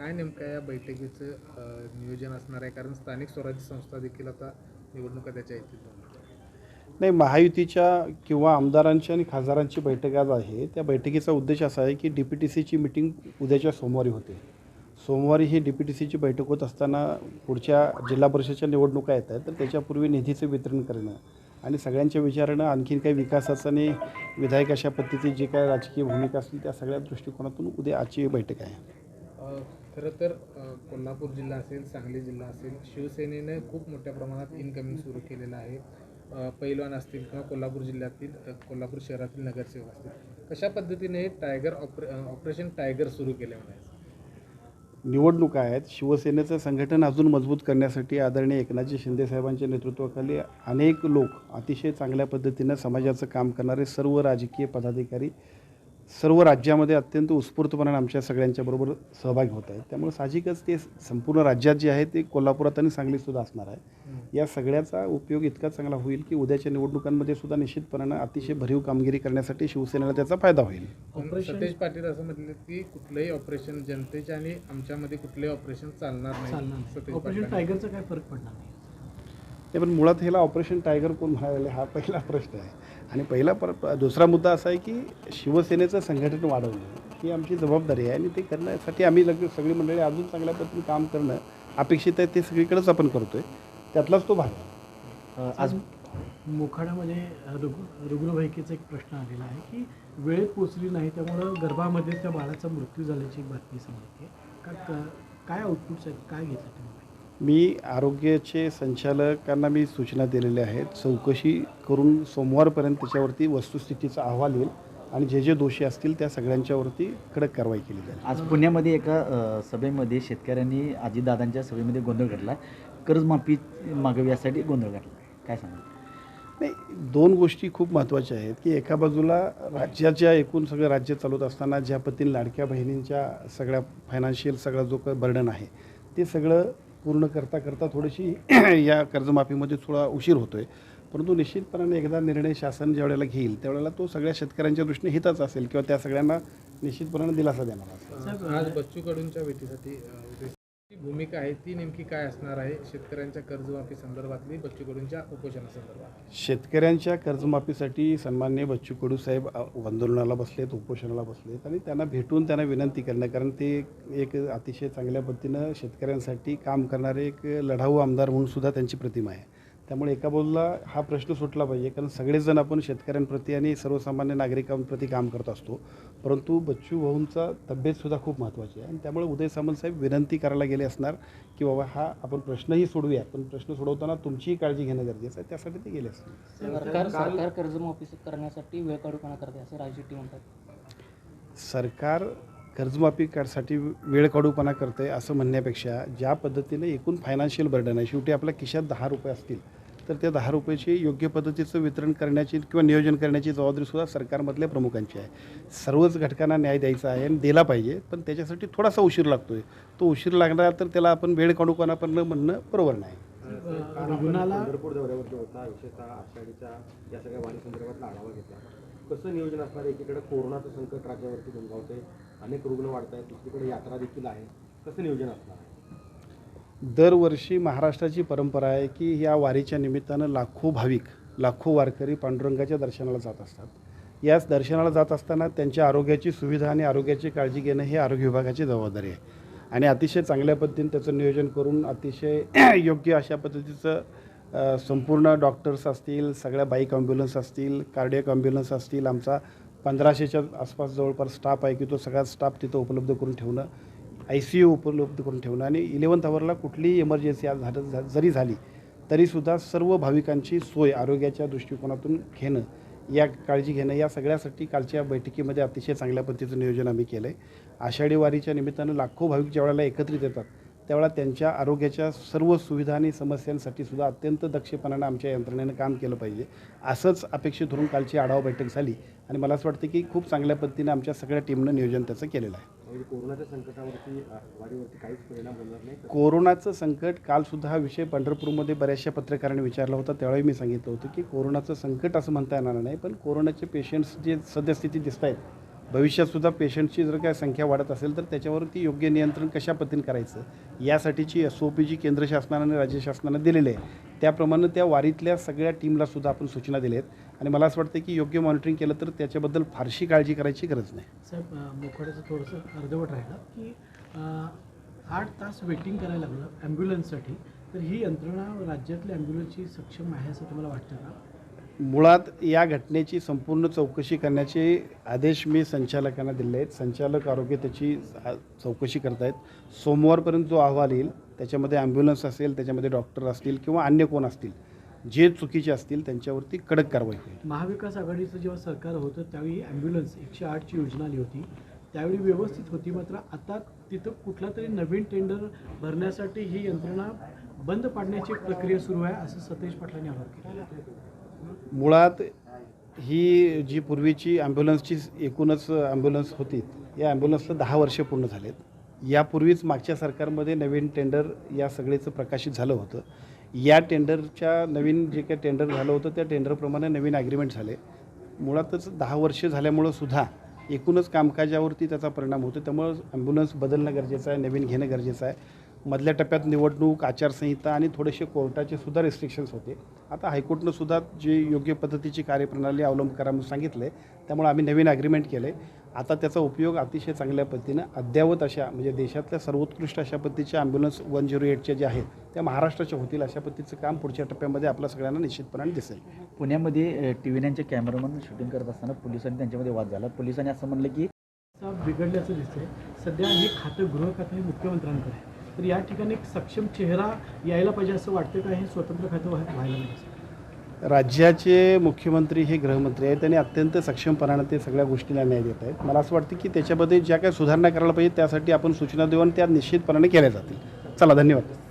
काय नेमकं या बैठकीचं नियोजन असणार आहे? कारण स्थानिक स्वराज्य संस्था देखील आता निवडणुका त्याच्या येतील नाही महायुतीच्या किंवा आमदारांची आणि खासदारांची बैठक आज आहे. त्या बैठकीचा उद्देश असा आहे की डी पी टी सीची मिटिंग उद्याच्या सोमवारी होते. सोमवारी ही डी पी टी सीची बैठक होत असताना पुढच्या जिल्हा परिषदेच्या निवडणुका येत आहेत तर त्याच्यापूर्वी निधीचं वितरण करणं आणि सगळ्यांच्या विचारानं आणखीन काही विकासाचं आणि विधायक अशा पद्धतीची जी काय राजकीय भूमिका असतील त्या सगळ्या दृष्टिकोनातून उद्या आजची बैठक आहे. खरं तर कोल्हापूर जिल्हा असेल सांगली जिल्हा असेल शिवसेनेने खूप मोठ्या प्रमाणात इनकमिंग सुरू केलेलं आहे. पैलवान असतील किंवा कोल्हापूर जिल्ह्यातील कोल्हापूर शहरातील नगरसेवक असतील. कशा पद्धतीने टायगर ऑपरे ऑपरेशन टायगर सुरू केले म्हणायचं? निवडणुका आहेत. शिवसेनेचं संघटन अजून मजबूत करण्यासाठी आदरणीय एकनाथजी शिंदे साहेबांच्या नेतृत्वाखाली अनेक लोक अतिशय चांगल्या पद्धतीनं समाजाचं काम करणारे सर्व राजकीय पदाधिकारी सर्व राज्यामध्ये अत्यंत उत्स्फूर्तपणे आमच्या सगळ्यांच्या बरोबर सहभागी होत आहेत. त्यामुळे साहजिकच ते संपूर्ण राज्यात जे आहे ते कोल्हापुरात आणि सांगलीतसुद्धा असणार आहे. या सगळ्याचा उपयोग इतका चांगला होईल की उद्याच्या निवडणुकांमध्ये सुद्धा निश्चितपणानं अतिशय भरीव कामगिरी करण्यासाठी शिवसेनेला त्याचा फायदा होईल. सतेज पाटील असं म्हटलं की कुठलंही ऑपरेशन जनतेच्या आणि आमच्यामध्ये कुठलंही ऑपरेशन चालणार नाही. ऑपरेशन. टायगरचा काय फरक पडणार नाही? ते पण मुळात ह्याला ऑपरेशन टायगर कोण म्हणाले हा पहिला प्रश्न आहे. आणि पहिला पर दुसरा मुद्दा असा आहे की शिवसेनेचं संघटन वाढवणं ही आमची जबाबदारी आहे आणि ते करण्यासाठी आम्ही लगेच सगळी मंडळी अजून चांगल्या पद्धतीने काम करणं अपेक्षित आहे ते सगळीकडेच आपण करतो आहे त्यातलाच तो भाग आहे. आज मोखाड्यामध्ये रुग् रुग्णवाहिकेचा एक प्रश्न आलेला आहे की वेळेत पोचली नाही त्यामुळं गर्भामध्ये त्या बाळाचा मृत्यू झाल्याची एक बातमी समजते का काय आउटपुट्स आहेत काय घेतलं तुम्ही? मी आरोग्याचे संचालकांना मी सूचना दिलेल्या आहेत. चौकशी करून सोमवारपर्यंत त्याच्यावरती वस्तुस्थितीचा अहवाल येईल आणि जे जे दोषी असतील त्या सगळ्यांच्यावरती कडक कारवाई केली जाईल. आज पुण्यामध्ये एका अ, सभेमध्ये शेतकऱ्यांनी अजितदादांच्या सभेमध्ये गोंधळ घातला. कर्जमाफी मागावी यासाठी गोंधळ घातला. काय सांगा नाही दोन गोष्टी खूप महत्त्वाच्या आहेत की एका बाजूला राज्याच्या एकूण सगळं राज्य चालवत असताना ज्या पद्धतीने लाडक्या बहिणींच्या सगळ्या फायनान्शियल सगळा जो काही बर्डन आहे ते सगळं पूर्ण करता करता थोडीशी या कर्जमाफीमध्ये थोडा उशीर होतो आहे परंतु निश्चितपणाने एकदा निर्णय शासन ज्या वेळेला घेईल त्यावेळेला तो सगळ्या शेतकऱ्यांच्या दृष्टीने हिताचा असेल किंवा त्या सगळ्यांना निश्चितपणाने दिलासा देणार असेल. आज बच्चू कडूंच्या भेटीसाठी भूमिका आहे ती नेमकी काय असणार आहे शेतकऱ्यांच्या कर्जमाफी संदर्भातली बच्चू कडूंच्या उपोषणासंदर्भात शेतकऱ्यांच्या कर्जमाफीसाठी सन्मान्य बच्चू कडू साहेब आंदोलनाला बसलेत उपोषणाला बसलेत आणि त्यांना भेटून त्यांना विनंती करणं कारण ते एक अतिशय चांगल्या पद्धतीनं शेतकऱ्यांसाठी काम करणारे एक लढाऊ आमदार म्हणून सुद्धा त्यांची प्रतिमा आहे. त्यामुळे एका बाजूला हा प्रश्न सुटला पाहिजे कारण सगळेजण आपण शेतकऱ्यांप्रती आणि सर्वसामान्य नागरिकांप्रती काम करत असतो. परंतु बच्चू भाऊंचा तब्येतसुद्धा खूप महत्त्वाची आहे. आणि त्यामुळे उदय सामंत साहेब विनंती करायला गेले असणार की बाबा हा आपण प्रश्नही सोडूया पण प्रश्न सोडवताना तुमचीही काळजी घेणं गरजेचं आहे. त्यासाठी ते गेले असतील सरकार सरकार कर्जमाफी करण्यासाठी वेळ काढूपणा करते? असं राज म्हणतात. सरकार कर्जमाफी साठी वेळ काढूपणा करते असं म्हणण्यापेक्षा ज्या पद्धतीने एकूण फायनान्शियल बर्डन आहे शेवटी आपल्या खिशात दहा रुपये असतील तर त्या दहा रुपयाची योग्य पद्धतीचं वितरण करण्याची किंवा नियोजन करण्याची जबाबदारीसुद्धा सरकारमधल्या प्रमुखांची आहे. सर्वच घटकांना न्याय द्यायचा आहे आणि दिला पाहिजे पण त्याच्यासाठी थोडासा उशीर लागतो आहे तो उशीर लागणार तर त्याला आपण वेळ काढू पण म्हणणं बरोबर नाही. पंढरपूर दौऱ्यावरती होता विशेषतः या सगळ्या वाणी संदर्भातला आढावा घेतला. कसं नियोजन असणार आहे? एकीकडे कोरोनाचं संकट राज्यावरती गुंगावते अनेक रुग्ण वाढत आहेत दुसरीकडे यात्रा देखील आहे. कसं नियोजन असणार आहे? दरवर्षी महाराष्ट्राची परंपरा आहे की या वारीच्या निमित्तानं लाखो भाविक लाखो वारकरी पांडुरंगाच्या दर्शनाला जात असतात. याच दर्शनाला जात असताना त्यांच्या आरोग्याची सुविधा आणि आरोग्याची काळजी घेणं हे आरोग्य विभागाची जबाबदारी आहे. आणि अतिशय चांगल्या पद्धतीने त्याचं नियोजन करून अतिशय योग्य अशा पद्धतीचं संपूर्ण डॉक्टर्स असतील सगळ्या बाईक ॲम्ब्युलन्स असतील कार्डियक ॲम्ब्युलन्स असतील आमचा पंधराशेच्या आसपास जवळपास स्टाफ आहे की तो सगळा स्टाफ तिथं उपलब्ध करून ठेवणं आय सी यू उपलब्ध करून ठेवणं आणि इलेवन्थ आवरला कुठलीही इमर्जन्सी आज झालं झा- जरी झाली तरीसुद्धा सर्व भाविकांची सोय आरोग्याच्या दृष्टिकोनातून घेणं या काळजी घेणं या सगळ्यासाठी कालच्या बैठकीमध्ये अतिशय चांगल्या पद्धतीचं नियोजन आम्ही केलं आहे आषाढी वारीच्या निमित्तानं लाखो भाविक ज्या वेळेला एकत्रित येतात त्यावेळेला त्यांच्या आरोग्याच्या सर्व सुविधा आणि समस्यांसाठी सुद्धा अत्यंत दक्षपणानं आमच्या यंत्रणेनं काम केलं पाहिजे. असंच अपेक्षित धरून कालची आढावा बैठक झाली. आणि मला असं वाटतं की खूप चांगल्या पद्धतीनं आमच्या सगळ्या टीमनं नियोजन त्याचं केलेलं आहे. म्हणजे कोरोनाच्या संकटावरती अ, वारीवरती काहीच परिणाम होणार नाही कोरोनाचं संकट कालसुद्धा हा विषय पंढरपूरमध्ये बऱ्याचशा पत्रकारांनी विचारला होता. त्यावेळी मी सांगितलं होतं की कोरोनाचं संकट असं म्हणता येणार नाही पण कोरोनाचे पेशंट्स जे सद्यस्थिती दिसत आहेत भविष्यातसुद्धा पेशंटची जर काय संख्या वाढत असेल तर त्याच्यावरती योग्य नियंत्रण कशा पद्धतीने करायचं? यासाठीची एस ओ पी जी केंद्र शासनानं आणि राज्य शासनानं दिलेली आहे. त्याप्रमाणे त्या वारीतल्या सगळ्या टीमलासुद्धा आपण सूचना दिल्या आहेत. आणि मला असं वाटतं की योग्य मॉनिटरिंग केलं तर त्याच्याबद्दल फारशी काळजी करायची गरज नाही. साहेब मोखाड्याचं थोडंसं अर्धवट राहिलं की आठ तास वेटिंग करायला लागलं ॲम्ब्युलन्ससाठी तर ही यंत्रणा राज्यातल्या ॲम्ब्युलन्सची सक्षम आहे असं तुम्हाला वाटतं का? मुळात या घटनेची संपूर्ण चौकशी करण्याचे आदेश मी संचालकांना दिले आहेत. संचालक आरोग्य त्याची चौकशी करत आहेत सोमवारपर्यंत जो अहवाल येईल त्याच्यामध्ये ॲम्ब्युलन्स असेल त्याच्यामध्ये डॉक्टर असतील किंवा अन्य कोण असतील जे चुकीचे असतील त्यांच्यावरती कडक कारवाई होईल. महाविकास आघाडीचं जेव्हा सरकार होतं त्यावेळी ॲम्ब्युलन्स एकशे आठची योजना आली होती. त्यावेळी व्यवस्थित होती मात्र आता तिथं कुठला तरी नवीन टेंडर भरण्यासाठी ही यंत्रणा बंद पाडण्याची प्रक्रिया सुरू आहे असं सतेज पाटलांनी आरोप केला. मुळात ही जी पूर्वीची ॲम्ब्युलन्सची एकूणच ॲम्ब्युलन्स होती या ॲम्ब्युलन्सला दहा वर्ष पूर्ण झालेत. यापूर्वीच मागच्या सरकारमध्ये नवीन टेंडर या सगळेचं प्रकाशित झालं होतं. या टेंडरच्या नवीन जे काही टेंडर झालं होतं त्या टेंडरप्रमाणे नवीन ॲग्रीमेंट झाले. मुळातच दहा वर्ष झाल्यामुळं सुद्धा एकूणच कामकाजावरती त्याचा परिणाम होतो त्यामुळं ॲम्ब्युलन्स बदलणं गरजेचं आहे नवीन घेणं गरजेचं आहे. मधल्या टप्प्यात निवडणूक आचारसंहिता आणि थोडेसे कोर्टाचे सुद्धा रिस्ट्रिक्शन्स होते. आता हायकोर्टनं सुद्धा जे योग्य पद्धतीची कार्यप्रणाली अवलंब करा म्हणून सांगितलं आहे त्यामुळे आम्ही नवीन ॲग्रीमेंट केले आता त्याचा उपयोग अतिशय चांगल्या पद्धतीनं अद्ययावत अशा म्हणजे देशातल्या सर्वोत्कृष्ट अशा पद्धतीच्या ॲम्ब्युलन्स वन झिरो एटच्या ज्या आहेत त्या महाराष्ट्राच्या होतील अशा पद्धतीचं काम पुढच्या टप्प्यामध्ये आपल्या सगळ्यांना निश्चितपणाने दिसेल. पुण्यामध्ये टी व्ही नाईनचे कॅमेरामन शूटिंग करत असताना पोलिसांनी त्यांच्यामध्ये वाद झाला. पोलिसांनी असं म्हणलं की बिघडल्याचं दिसतंय. सध्या हे खातं गृह खातं हे मुख्यमंत्र्यांकडे आहे. तर या ठिकाणी एक सक्षम चेहरा यायला पाहिजे असं वाटतं का? हे स्वतंत्र खातं व्हाय- व्हायला पाहिजे राज्याचे मुख्यमंत्री हे गृहमंत्री आहेत आणि अत्यंत सक्षमपणानं ते सगळ्या गोष्टीला न्याय देत आहेत. मला असं वाटतं की त्याच्यामध्ये ज्या काही सुधारणा करायला पाहिजे त्यासाठी आपण सूचना देऊन त्या निश्चितपणाने केल्या जातील. चला धन्यवाद.